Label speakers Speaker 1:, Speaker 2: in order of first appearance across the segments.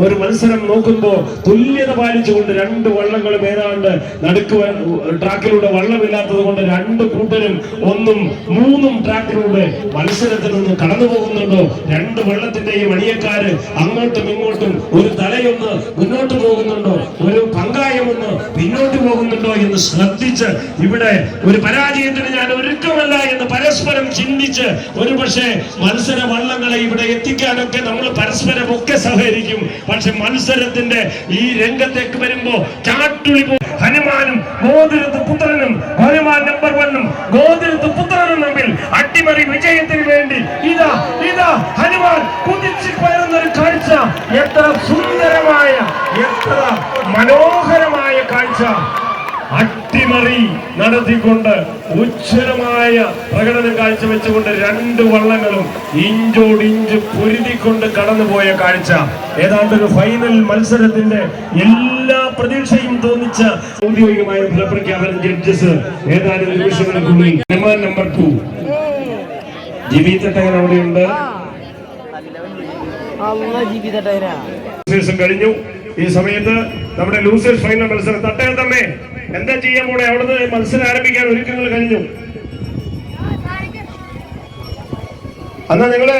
Speaker 1: ഒരു മത്സരം നോക്കുമ്പോൾ തുല്യത പാലിച്ചുകൊണ്ട് രണ്ട് വള്ളങ്ങളും ഏതാണ്ട് നടുക്ക് ട്രാക്കിലൂടെ വള്ളമില്ലാത്തത് കൊണ്ട് രണ്ട് കൂട്ടരും ഒന്നും മൂന്നും ട്രാക്കിലൂടെ മത്സരത്തിൽ നിന്ന് കടന്നു പോകുന്നുണ്ടോ. രണ്ട് വെള്ളത്തിന്റെയും അണിയക്കാര് അങ്ങോട്ടും ഇങ്ങോട്ടും ഒരു തലയൊന്ന് മുന്നോട്ട് പോകുന്നുണ്ടോ? ഒരു പങ്കായമൊന്ന് പിന്നോട്ട് പോകുന്നുണ്ടോ എന്ന് ശ്രദ്ധിച്ച് ഇവിടെ ഒരു പരാജയത്തിന് ഞാൻ ഒരുക്കമല്ല എന്ന് പരസ്പരം ചിന്തിച്ച് ഒരു പക്ഷേ മത്സര വള്ളങ്ങളെ ഇവിടെ എത്തിക്കാനൊക്കെ നമ്മൾ പരസ്പരം ഒക്കെ സഹകരിക്കും. പക്ഷെ മത്സരത്തിന്റെ ഈ രംഗത്തേക്ക് വരുമ്പോ ചാട്ടുളി ഹനുമാനും ഗോതിരത്ത് പുത്രനും ഹനുമാൻ നമ്പർ വണ്ണും ഗോതിരത്ത് പുത്രനും തമ്മിൽ അട്ടിമറി വിജയത്തിന് വേണ്ടി ഇതാ ഇതാ ഹനുമാൻ കുതിച്ചു പയറുന്ന ഒരു കാഴ്ച. എത്ര സുന്ദരമായ എത്ര മനോഹരമായ കാഴ്ച. അട്ടിമറി നടത്തിക്കൊണ്ട് ഉച്ചരമായ പ്രകടനം കാഴ്ചവെച്ചുകൊണ്ട് രണ്ട് വള്ളങ്ങളും ഇഞ്ചോടിഞ്ച് പൊരുതിക്കൊണ്ട് കടന്നുപോയ കാഴ്ച. ഏതാണ്ട് ഒരു ഫൈനൽ മത്സരത്തിന്റെ എല്ലാ പ്രതീക്ഷയും തോന്നിച്ച ഔദ്യോഗികമായ ഫലപ്രഖ്യാപനം ജഡ്ജസ് ഏതാനും നിമിഷങ്ങൾക്കുള്ളിൽ number number two G B Thattakan അവിടെയുണ്ട്. സീസൺ കഴിഞ്ഞു. ഈ സമയത്ത് നമ്മുടെ ലൂസേഴ്സ് ഫൈനൽ മത്സരം. തട്ടയം തന്നെ. എന്താ ചെയ്യാൻ പോണേ? അവിടുന്ന് മത്സരം ആരംഭിക്കാൻ ഒരുക്കങ്ങൾ കഴിഞ്ഞു. എന്നാ നിങ്ങൾ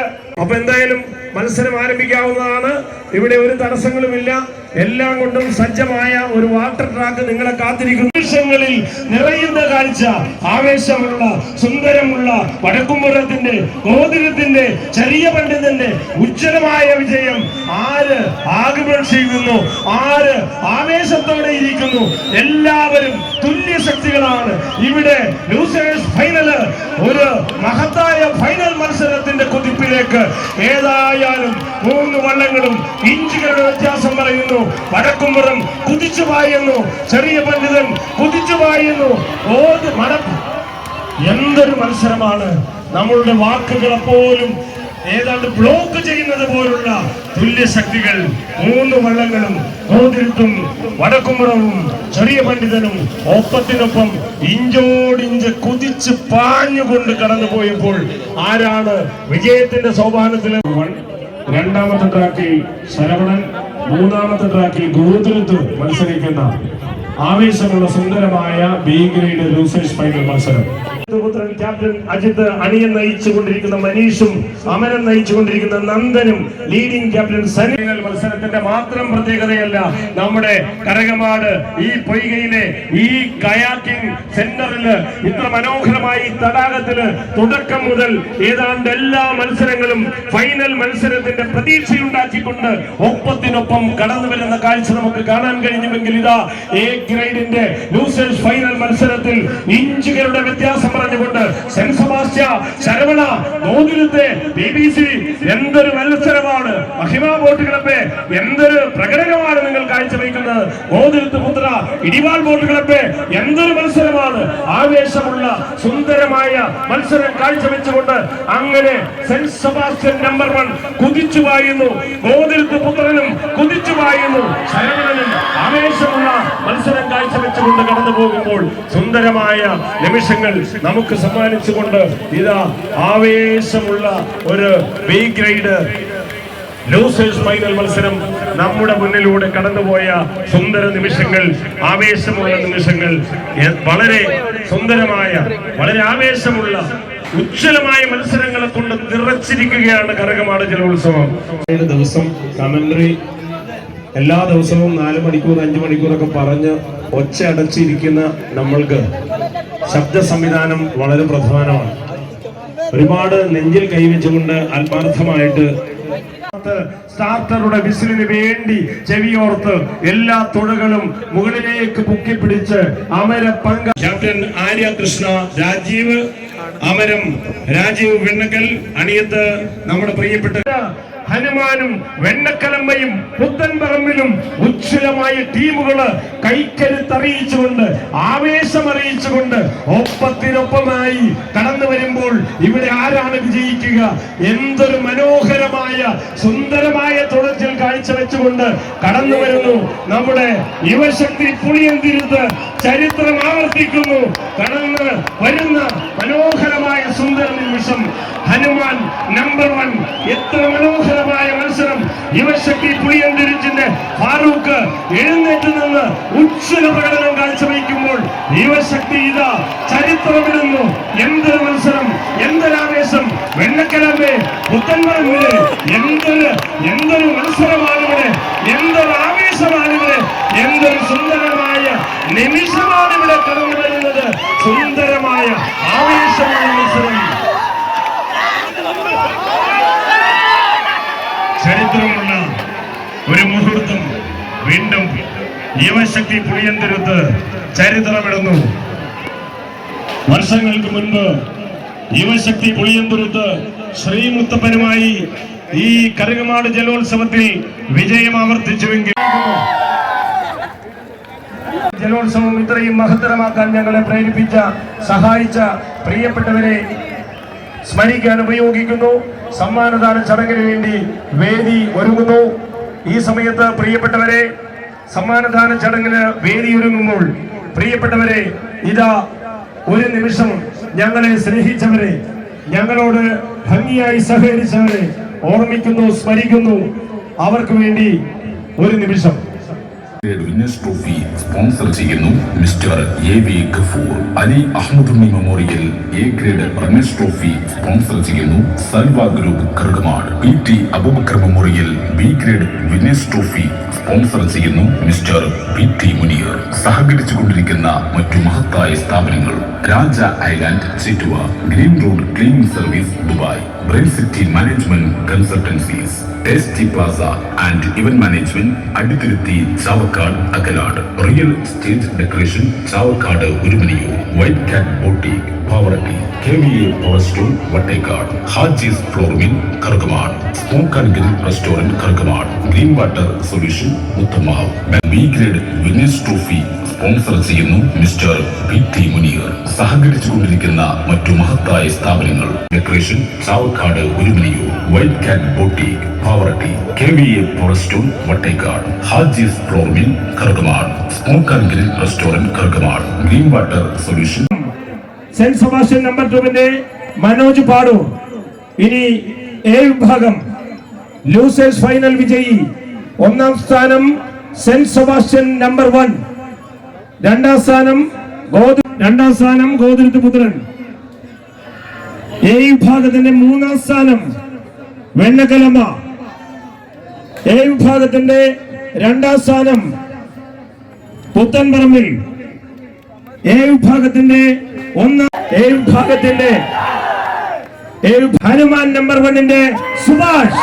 Speaker 1: അപ്പൊ എന്തായാലും മത്സരം ആരംഭിക്കാവുന്നതാണ്. ഇവിടെ ഒരു തടസ്സങ്ങളുമില്ല. എല്ലാം കൊണ്ടും സജ്ജമായ ഒരു വാട്ടർ ട്രാക്ക് നിങ്ങളെ കാത്തിരിക്കുന്നു. നിമിഷങ്ങളിൽ നിറയുന്ന കാഴ്ച ആവേശമുള്ള സുന്ദരമുള്ള വടക്കുംപുറത്തിന്റെ ഗോതിരത്തിന്റെ ചെറിയ പണ്ഡിതന്റെ ഉജ്ജ്വലമായ വിജയം ആര് ആഗമനം ചെയ്യുന്നു ആര് ആവേശത്തോടെ ഇരിക്കുന്നു? എല്ലാവരും തുല്യ ശക്തികളാണ്. ഇവിടെ ലൂസേഴ്സ് ഫൈനൽ ഒരു മഹത്തായ ഫൈനൽ മത്സരത്തിന്റെ കുതിപ്പിലേക്ക് ഏതായാലും മൂന്ന് വള്ളങ്ങളും ഇഞ്ചുകളുടെ വ്യത്യാസം പറയുന്നു. വടക്കുംപുറം കുതിച്ചു പായുന്നു. ചെറിയ പണ്ഡിതൻ കുതിച്ചു പായുന്നു. ഓത് മട എന്തൊരു മത്സരമാണ്. നമ്മളുടെ വാക്കുകളെ പോലും ഏതാണ്ട് ബ്ലോക്ക് ചെയ്യുന്നത് പോലുള്ള തുല്യശക്തികൾ മൂന്ന് വള്ളങ്ങളും ഗോതിരത്തും വടക്കുമുറവും ചെറിയ പണ്ഡിതനും ഒപ്പത്തിനൊപ്പം ഇഞ്ചോടിഞ്ച് കുതിച്ച് പാഞ്ഞുകൊണ്ട് കടന്നു പോയപ്പോൾ ആരാണ് വിജയത്തിന്റെ സോപാനത്തിലെ രണ്ടാമത്തെ ട്രാക്കിൽ ശരവണൻ മൂന്നാമത്തെ ട്രാക്കിൽ ഗോതിരത്ത് മത്സരിക്കുന്ന ആവേശമുള്ള സുന്ദരമായ ബി ഗ്രേഡ് ലൂസേഴ്സ് ഫൈനൽ മത്സരം. പുത്രൻ ക്യാപ്റ്റൻ അജിത് അണിയൻ നയിച്ചുകൊണ്ടിരിക്കുന്ന മനീഷും അമരൻ നയിച്ചുകൊണ്ടിരിക്കുന്ന നന്ദനും ലീഡിംഗ് ക്യാപ്റ്റൻ സനിൽ മത്സരത്തിന്റെ മാത്രം പ്രത്യേകതയല്ല നമ്മുടെ കരകമാട് ഈ പൊയ്കയിലെ ഈ കയാക്കിംഗ് സെന്ററിൽ ഇത്ര മനോഹരമായി തടാകത്തിന് തുടക്കം മുതൽ ഏതാണ്ട് എല്ലാ മത്സരങ്ങളും ഫൈനൽ മത്സരത്തിന്റെ പ്രതീക്ഷയുണ്ടാക്കിക്കൊണ്ട് ഒപ്പത്തിനൊപ്പം കടന്നു വരുന്ന കാഴ്ച നമുക്ക് കാണാൻ കഴിഞ്ഞുവെങ്കിൽ ഇതാ എ ഗ്രേഡിന്റെ ലൂസേഴ്സ് ഫൈനൽ മത്സരത്തിൽ ഇഞ്ചുകളുടെ വ്യത്യാസം പറഞ്ഞുകൊണ്ട് സെന്റ് സെബാസ്റ്റ്യ ശരവണ നോതിലത്തെ ബി ബി സി എന്തൊരു മത്സരമാണ്. മഹിമ ബോട്ട് ക്ലബ് എന്തൊരു പ്രകടനമാണ് നിങ്ങൾ കാഴ്ചവെക്കുന്നത് നോതിലത്ത് പുത്ര ഇടിവാൾ ബോട്ട് ക്ലബ് എന്തൊരു മത്സരമാണ്. ആവേശമുള്ള സുന്ദരമായ മത്സരം കാഴ്ചവെച്ചുകൊണ്ട് അങ്ങനെ സെന്റ് സെബാസ്റ്റ്യൻ നമ്പർ വൺ കുതിച്ചു വായുന്നു. നോതിരുത്ത് പുത്രനും കുതിച്ചു വായുന്നു. ശരവണനും ആവേശമുള്ള മത്സരം കാഴ്ചവെച്ചുകൊണ്ട് കടന്നു പോകുമ്പോൾ സുന്ദരമായ നിമിഷങ്ങൾ നമുക്ക് സമ്മാനിച്ചുകൊണ്ട് ഇതാ ആവേശമുള്ള ഒരു ബി ഗ്രേഡ് ലൂസേഴ്സ് ഫൈനൽ മത്സരം നമ്മുടെ മുന്നിലൂടെ കടന്നുപോയ സുന്ദര നിമിഷങ്ങൾ ആവേശമുള്ള നിമിഷങ്ങൾ വളരെ സുന്ദരമായ വളരെ ആവേശമുള്ള ഉജ്ജ്വലമായ മത്സരങ്ങളെ കൊണ്ട് നിറച്ചിരിക്കുകയാണ് കരകമാട് ജലോത്സവം. ദിവസം കമന്ററി എല്ലാ ദിവസവും നാല് മണിക്കൂർ അഞ്ചു മണിക്കൂറൊക്കെ പറഞ്ഞ് ഒച്ച അടച്ചിരിക്കുന്ന നമ്മൾക്ക് ശബ്ദ സംവിധാനം വളരെ പ്രധാനമാണ്. ഒരുപാട് നെഞ്ചിൽ കൈവച്ചുകൊണ്ട് ആത്മാർത്ഥമായിട്ട് സ്റ്റാർട്ടറുടെ വിസിലിന് വേണ്ടി ചെവിയോർത്ത് എല്ലാ തുഴകളും മുകളിലേക്ക് പൊക്കി പിടിച്ച് അമര പങ്ക ക്യാപ്റ്റൻ ആര്യ കൃഷ്ണ രാജീവ് അമരം രാജീവ് വെണ്ണക്കൽ അണിയത്ത് നമ്മുടെ പ്രിയപ്പെട്ട ഹനുമാനും വെണ്ണക്കലമ്പയും പുത്തൻപറമ്പിലും ഉജ്ജ്വലമായ ടീമുകൾ കൈക്കരുത്തറിയിച്ചുകൊണ്ട് ആവേശമറിയിച്ചുകൊണ്ട് ഒപ്പത്തിനൊപ്പമായി കടന്നു വരുമ്പോൾ ഇവിടെ ആരാണ് വിജയിക്കുക? എന്തൊരു മനോഹരമായ സുന്ദരമായ തുടച്ചിൽ കാഴ്ചവെച്ചുകൊണ്ട് കടന്നു വരുന്നു. നമ്മുടെ യുവശക്തി പുളിയന്തിരുത്ത് ചരിത്രം ആവർത്തിക്കുന്നു. കടന്ന് വരുന്ന മനോഹരമായ സുന്ദര നിമിഷം ഹനുമാൻ നമ്പർ വൺ എത്ര മനോഹരമായ മത്സരം യുവശക്തി പുളിയന്തിരിച്ച് എഴുന്നേറ്റ് നിന്ന് ഉജ്ജ്വല പ്രകടനം കാഴ്ചവെക്കുമ്പോൾ യുവശക്തി ഇതാ ചരിത്രമിടുന്നു. എന്തൊരു മത്സരം എന്തൊരാവേശം വെണ്ണക്കലമ്പേ പുത്തൻപറമ്പിൽ എന്തൊരു എന്തൊരു മത്സരമാണ് ഇവിടെ എന്തൊരു ആവേശമാണ് ഇവിടെ എന്തൊരു സുന്ദരമായ നിമിഷമാണ് ഇവിടെ കടന്നു വരുന്നത് സുന്ദരമായ ആവേശമായ മത്സരം ചരിത്രമുള്ള ഒരു മുഹൂർത്തം വീണ്ടും യുവശക്തി പുളിയന്തുരുത്ത് ചരിത്രമിടുന്നു. വർഷങ്ങൾക്ക് മുൻപ് യുവശക്തി പുളിയന്തുരുത്ത് ശ്രീമുത്തപ്പനുമായി ഈ കറുകമാട് ജലോത്സവത്തിൽ വിജയം ആവർത്തിച്ചുവെങ്കിൽ ജലോത്സവം ഇത്രയും മഹത്തരമാക്കാൻ ഞങ്ങളെ പ്രേരിപ്പിച്ച സഹായിച്ച പ്രിയപ്പെട്ടവരെ സ്മരിക്കാൻ ഉപയോഗിക്കുന്നു. സമ്മാനദാന ചടങ്ങിന് വേണ്ടി വേദി ഒരുങ്ങുന്നു. ഈ സമയത്ത് പ്രിയപ്പെട്ടവരെ സമ്മാനദാന ചടങ്ങിന് വേദിയൊരുങ്ങുമ്പോൾ പ്രിയപ്പെട്ടവരെ ഇതാ ഒരു നിമിഷം ഞങ്ങളെ സ്നേഹിച്ചവരെ ഞങ്ങളോട് ഭംഗിയായി സഹകരിച്ചവരെ ഓർമ്മിക്കുന്നു സ്മരിക്കുന്നു. അവർക്ക് വേണ്ടി ഒരു നിമിഷം.
Speaker 2: വിന്നേഴ്സ് ട്രോഫി സ്പോൺസർ ചെയ്യുന്നു mister A V Gafoor. Ali Ahammadunni memorial A grade runners trophy sponsor ചെയ്യുന്നു Salva group കർഗമാട് P T Aboobacker memorial B grade winners trophy sponsor ചെയ്യുന്നു മിസ്റ്റർ പി ടി മുനീർ. സഹകരിച്ചുകൊണ്ടിരിക്കുന്ന മറ്റു മഹത്തായ സ്ഥാപനങ്ങൾ Raja island Chittuva green road cleaning service Dubai. Brain city management consultancies. Tasty plaza and event management Adithiruthi Chavakkad Akalad real estate decoration Chavakkad Orumanayur white cat boutique Pavaratty K V A power stone Vattekkad Hajis flour mill Karukamad smoke and grill restaurant Karukamad green water solution മുത്തമാവ് B grade winners trophy sponsor ചെയ്യുന്നു mister P T Muneer സഹകരിച്ചുകൊണ്ടിരിക്കുന്ന മറ്റു മഹത്തായ സ്ഥാപനങ്ങൾ. Decoration Chavakkad Orumanayur white cat boutique Pavaratty K V A power stone Vattekkad Hajis flour mill Karukamad smoke and grill restaurant Karukamad green water
Speaker 1: solution. Saint Sebastian number ടുവിന്റെ മനോജ് പാടു. ഇനി A വിഭാഗം losers final വിജയി. ഒന്നാം സ്ഥാനം saint Sebastian number one. രണ്ടാം സ്ഥാനം ഗോതു രണ്ടാം സ്ഥാനം ഗോതുരുത്ത് പുത്രൻ. എ വിഭാഗത്തിന്റെ മൂന്നാം സ്ഥാനം വെണ്ണക്കലമ്മ. എ വിഭാഗത്തിന്റെ രണ്ടാം സ്ഥാനം പുത്തൻപറമ്പിൽ. എ വിഭാഗത്തിന്റെ ഒന്നാം എ വിഭാഗത്തിന്റെ ഹനുമാൻ നമ്പർ വണ്ണിന്റെ സുഭാഷ്.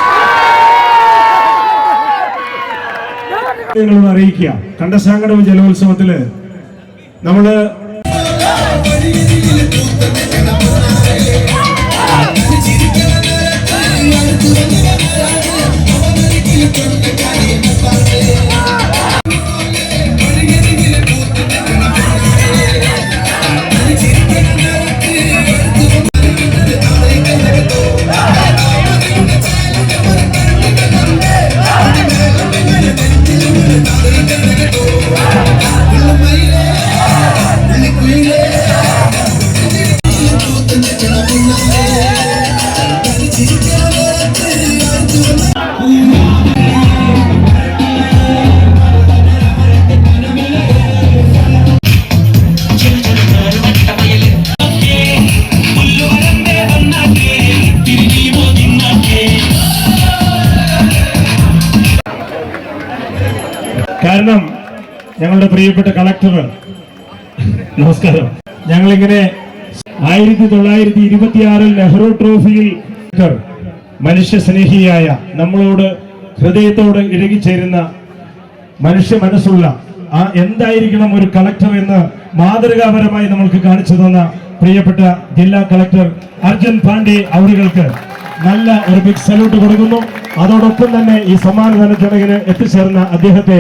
Speaker 1: അറിയിക്കുക. കണ്ടശാങ്കടവ് ജലോത്സവത്തിൽ നമ്മൾ ഞങ്ങളുടെ പ്രിയപ്പെട്ട കളക്ടർ നമസ്കാരം. ഞങ്ങളിങ്ങനെ ആയിരത്തി തൊള്ളായിരത്തി ഇരുപത്തിയാറിൽ നെഹ്റു ട്രോഫിയിൽ മനുഷ്യ സ്നേഹിയായ നമ്മളോട് ഹൃദയത്തോട് ഇഴകിച്ചേരുന്ന മനുഷ്യ മനസ്സുള്ള ആ എന്തായിരിക്കണം ഒരു കളക്ടർ എന്ന് മാതൃകാപരമായി നമ്മൾക്ക് കാണിച്ചു തന്ന പ്രിയപ്പെട്ട ജില്ലാ കളക്ടർ അർജുൻ പാണ്ഡെ അവരുകൾക്ക് നല്ല ഒരു ബിഗ് സല്യൂട്ട് കൊടുക്കുന്നു. അതോടൊപ്പം തന്നെ ഈ സമ്മാനദാന ചടങ്ങിന് എത്തിച്ചേർന്ന അദ്ദേഹത്തെ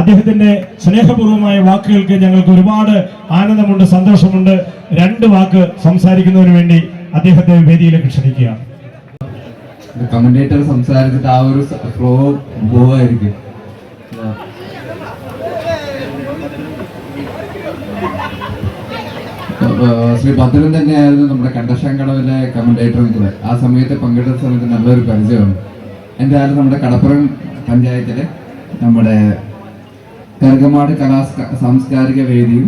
Speaker 1: അദ്ദേഹത്തിന്റെ സ്നേഹപൂർവമായ വാക്കുകൾക്ക് ഞങ്ങൾക്ക് ഒരുപാട് ആനന്ദമുണ്ട് സന്തോഷമുണ്ട്. രണ്ട് വാക്ക് സംസാരിക്കുന്നതിന് വേണ്ടി അദ്ദേഹത്തെ വേദിയിലേക്ക് ക്ഷണിക്കുക.
Speaker 3: കമന്റേറ്റർ സംസാരിച്ചിട്ട് ആ ഒരു ഫ്ലോ പോവായിരിക്കും. ശ്രീ ഭദ്രൻ തന്നെയായിരുന്നു നമ്മുടെ കണ്ടശാങ്കടവിലെ കമന്റേറ്റർ നിൽക്കുന്നത് ആ സമയത്ത് പങ്കെടുത്ത സമയത്ത് നല്ലൊരു പരിചയമാണ് ആരും നമ്മുടെ കടപ്പുറം പഞ്ചായത്തിലെ നമ്മുടെ കർഗമാട് കലാ സാംസ്കാരിക വേദിയും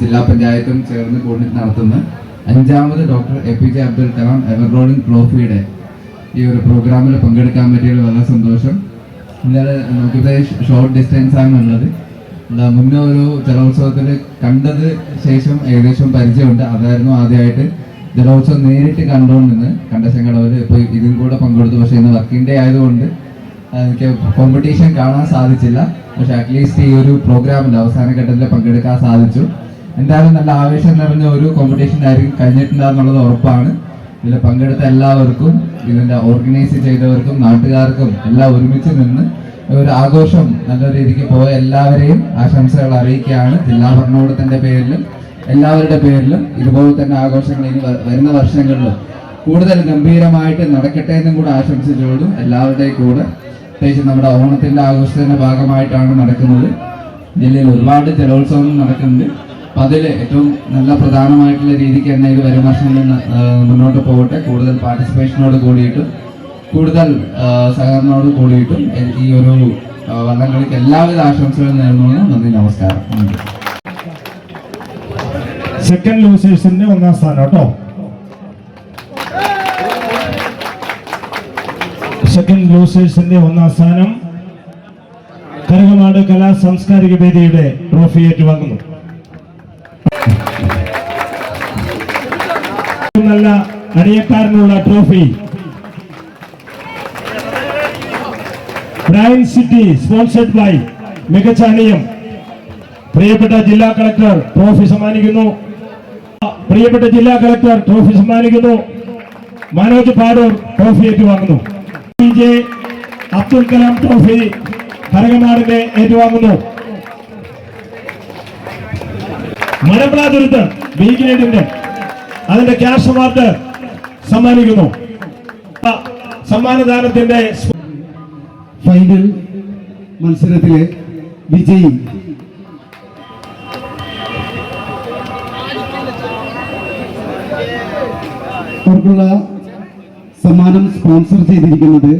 Speaker 3: ജില്ലാ പഞ്ചായത്തും ചേർന്ന് കൂടി നടത്തുന്ന അഞ്ചാമത് doctor A P J Abdul Kalam എവർഗ്രോണിംഗ് ട്രോഫിയുടെ ഈ ഒരു പ്രോഗ്രാമിൽ പങ്കെടുക്കാൻ പറ്റിയത് വളരെ സന്തോഷം. ഇന്നലെ നമുക്കിത് ഷോർട്ട് ഡിസ്റ്റൻസ് ആണ് ഉള്ളത് മുന്നേ ഒരു ജലോത്സവത്തിൽ കണ്ടത് ശേഷം ഏകദേശം പരിചയമുണ്ട്. അതായിരുന്നു ആദ്യമായിട്ട് ജലോത്സവം നേരിട്ട് കണ്ടുകൊണ്ടിരുന്നത് കണ്ടശങ്കടവർ ഇപ്പോൾ ഇതിൽ കൂടെ പങ്കെടുത്തു. പക്ഷേ ഇന്ന് വർക്കിംഗ് ഡേ ആയതുകൊണ്ട് എനിക്ക് കോമ്പറ്റീഷൻ കാണാൻ സാധിച്ചില്ല. പക്ഷെ അറ്റ്ലീസ്റ്റ് ഈ ഒരു പ്രോഗ്രാമിൽ അവസാന ഘട്ടത്തിൽ പങ്കെടുക്കാൻ സാധിച്ചു. എന്തായാലും നല്ല ആവേശം നിറഞ്ഞ ഒരു കോമ്പറ്റീഷൻ ആയിരിക്കും കഴിഞ്ഞിട്ടുണ്ടാകുന്നുള്ളത് ഉറപ്പാണ്. ഇതിൽ പങ്കെടുത്ത എല്ലാവർക്കും ഇതിന്റെ ഓർഗനൈസ് ചെയ്തവർക്കും നാട്ടുകാർക്കും എല്ലാം ഒരുമിച്ച് നിന്ന് ഒരു ആഘോഷം നല്ല രീതിക്ക് പോയ എല്ലാവരെയും ആശംസകൾ അറിയിക്കുകയാണ്. ജില്ലാ ഭരണകൂടത്തിന്റെ പേരിലും എല്ലാവരുടെ പേരിലും ഇതുപോലെ തന്നെ ആഘോഷങ്ങൾ ഇനി വരുന്ന വർഷങ്ങളിലും കൂടുതൽ ഗംഭീരമായിട്ട് നടക്കട്ടെ എന്നും കൂടെ ആശംസിച്ചുകൊണ്ടും എല്ലാവരുടെയും കൂടെ പ്രത്യേകിച്ച് നമ്മുടെ ഓണത്തിന്റെ ആഘോഷത്തിന്റെ ഭാഗമായിട്ടാണ് നടക്കുന്നത്. ജില്ലയിൽ ഒരുപാട് ജലോത്സവങ്ങൾ നടക്കുന്നുണ്ട്. അപ്പൊ അതിൽ ഏറ്റവും നല്ല പ്രധാനമായിട്ടുള്ള രീതിക്ക് തന്നെ ഇത് വരും വർഷങ്ങളിൽ മുന്നോട്ട് പോകട്ടെ. കൂടുതൽ പാർട്ടിസിപ്പേഷനോട് കൂടിയിട്ടും കൂടുതൽ സഹകരണോട് കൂടിയിട്ടും ഈ ഒരു വള്ളംകളിക്ക് എല്ലാവിധ ആശംസകളും നേടുന്നു നന്ദി നമസ്കാരം.
Speaker 1: സെക്കൻഡ് ലൂസേഴ്സിന്റെ ഒന്നാം സ്ഥാനം കേട്ടോ. സെക്കൻഡ് ലൂസേഴ്സിന്റെ ഒന്നാം സ്ഥാനം കരകമാട് കലാ സാംസ്കാരിക വേദിയുടെ ട്രോഫി ഏറ്റുവാങ്ങുന്നു. നല്ല അടിയക്കാരനുള്ള trophy Brian city sponsored by മികച്ച അണിയം. പ്രിയപ്പെട്ട ജില്ലാ കളക്ടർ ട്രോഫി സമ്മാനിക്കുന്നു. പ്രിയപ്പെട്ട ജില്ലാ കളക്ടർ ട്രോഫി സമ്മാനിക്കുന്നു. Manoj Padoor trophy ഏറ്റുവാങ്ങുന്നു. P J Abdul Kalam trophy കരകനാടിനെ ഏറ്റുവാങ്ങുന്നു. മലമ്പുഴ ദുരിത് ബി ഗ്രേഡിന്റെ അതിന്റെ ക്യാഷ് അവാർഡ് സമ്മാനിക്കുന്നു. സമ്മാനദാനത്തിന്റെ
Speaker 4: ഫൈനൽ മത്സരത്തിലെ വിജയി. അവർക്കുള്ള സമ്മാനം സ്പോൺസർ ചെയ്തിരിക്കുന്നത്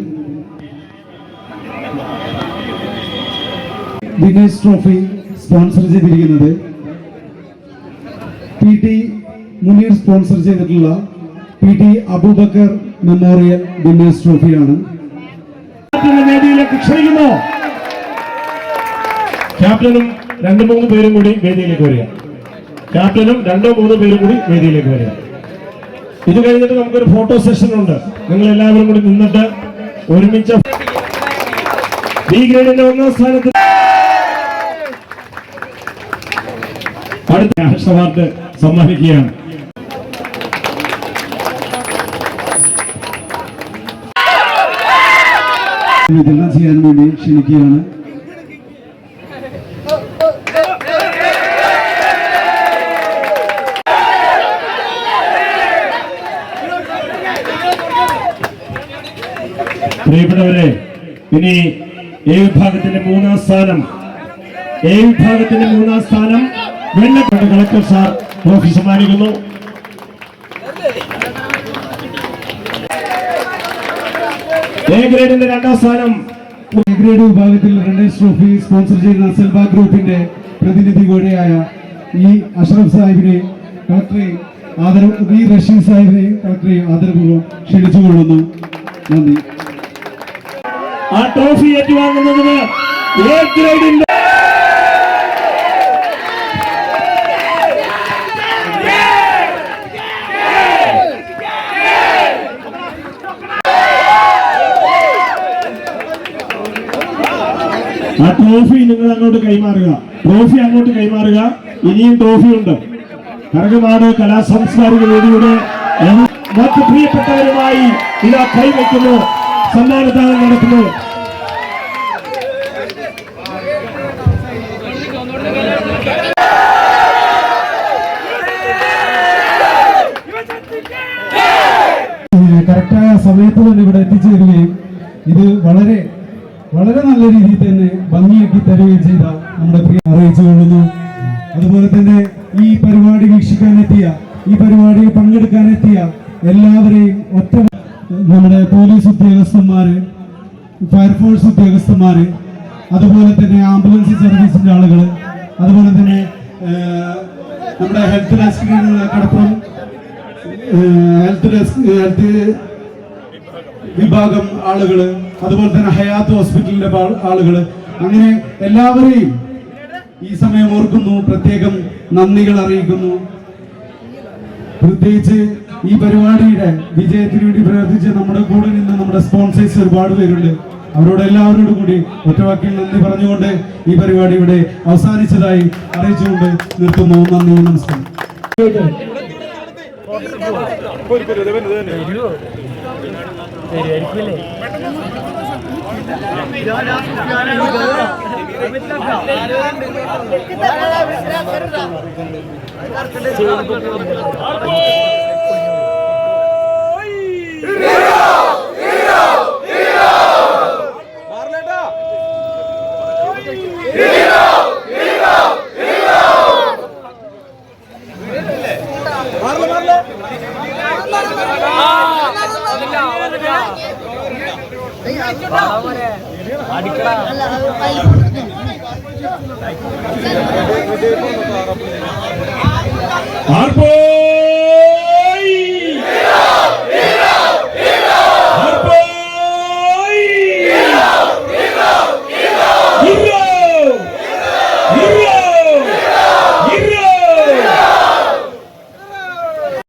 Speaker 4: ദിനേശ് ട്രോഫി സ്പോൺസർ ചെയ്തിരിക്കുന്നത് പി ടി മുനീർ സ്പോൺസർ ചെയ്തിട്ടുള്ള P T Aboobacker memorial Dinesh ട്രോഫിയാണ്.
Speaker 1: ക്യാപ്റ്റനും രണ്ടു മൂന്ന് പേരും കൂടി വേദിയിലേക്ക് വരിക. ക്യാപ്റ്റനും രണ്ടോ മൂന്നോ പേരും കൂടി വേദിയിലേക്ക് വരിക. ഇത് കഴിഞ്ഞിട്ട് നമുക്കൊരു ഫോട്ടോ സെഷൻ ഉണ്ട്. നിങ്ങൾ എല്ലാവരും കൂടി നിന്നിട്ട് ഒരുമിച്ച് ബി ഗ്രേഡിന്റെ ഒന്നാം സ്ഥാനത്ത് അടുത്ത അവാർഡ് സമ്മാനിക്കുകയാണ്.
Speaker 4: വിതരണം ചെയ്യാൻ വേണ്ടി ക്ഷണിക്കുകയാണ്.
Speaker 1: പ്രിയപ്പെട്ടവരെ ഇനി എ വിഭാഗത്തിന്റെ മൂന്നാം സ്ഥാനം. എ വിഭാഗത്തിന്റെ മൂന്നാം സ്ഥാനം വെള്ളക്കോട്ട കളക്ടർ സാർ ട്രോഫി സമ്മാനിക്കുന്നു എ ഗ്രേഡിന്റെ രണ്ടാം സ്ഥാനം
Speaker 4: എ ഗ്രേഡ് വിഭാഗത്തിൽ റണ്ണേഴ്സ് ട്രോഫി സ്പോൺസർ ചെയ്യുന്ന സെൽബ ഗ്രൂപ്പിന്റെ പ്രതിനിധി കൂടെയായ ഈ അഷ്റഫ് സാഹിബിനെ കളക്ടറെ ആദരവ് ഈ റഷീദ് സാഹിബിനെ കളക്ടറെ ആദരപൂർവം ക്ഷണിച്ചുകൊള്ളുന്നു. നന്ദി.
Speaker 1: ആ ട്രോഫി ഏറ്റുവാങ്ങുന്നതിന് എ ഗ്രേഡിന്റെ ആ ട്രോഫി നിങ്ങൾ അങ്ങോട്ട് കൈമാറുക. ട്രോഫി അങ്ങോട്ട് കൈമാറുക. ഇനിയും ട്രോഫി ഉണ്ട് കരകമാട് കലാ സാംസ്കാരിക വേദിയുടെ മറ്റ് പ്രിയപ്പെട്ടവരുമായി ഇതാ കൈവയ്ക്കുന്നു. സമ്മാനദാനം നടക്കുന്നു
Speaker 4: കറക്റ്റായ സമയത്ത് തന്നെ ഇവിടെ എത്തിച്ചേരുകയും ഇത് വളരെ വളരെ നല്ല രീതിയിൽ തന്നെ ഭംഗിയാക്കി തരികയും ചെയ്ത നമ്മുടെ പ്രിയ അറിയിച്ചു കൊള്ളുന്നു. അതുപോലെ തന്നെ ഈ പരിപാടി വീക്ഷിക്കാനെത്തിയ ഈ പരിപാടിയിൽ പങ്കെടുക്കാനെത്തിയ എല്ലാവരെയും ഫയർഫോഴ്സ് ഉദ്യോഗസ്ഥന്മാർ അതുപോലെ തന്നെ ആംബുലൻസ് സർവീസിന്റെ ആളുകൾ അതുപോലെ തന്നെ നമ്മുടെ health desk Kadappuram health desk health വിഭാഗം ആളുകൾ അതുപോലെ തന്നെ ഹയാത്ത് ഹോസ്പിറ്റലിന്റെ ആളുകൾ അങ്ങനെ എല്ലാവരെയും ഈ സമയം ഓർക്കുന്നു പ്രത്യേകം നന്ദികൾ അറിയിക്കുന്നു. പ്രത്യേകിച്ച് ഈ പരിപാടിയുടെ വിജയത്തിന് വേണ്ടി പ്രവർത്തിച്ച് നമ്മുടെ കൂടെ നിന്ന് നമ്മുടെ സ്പോൺസേഴ്സ് ഒരുപാട് പേരുണ്ട്. അവരോട് എല്ലാവരോടും കൂടി ഒറ്റവാക്കിൽ നന്ദി പറഞ്ഞുകൊണ്ട് ഈ പരിപാടി ഇവിടെ അവസാനിച്ചതായി അറിയിച്ചുകൊണ്ട് നിർത്തുന്നു. നന്ദി നമസ്കാരം.
Speaker 1: ആർപ്പോ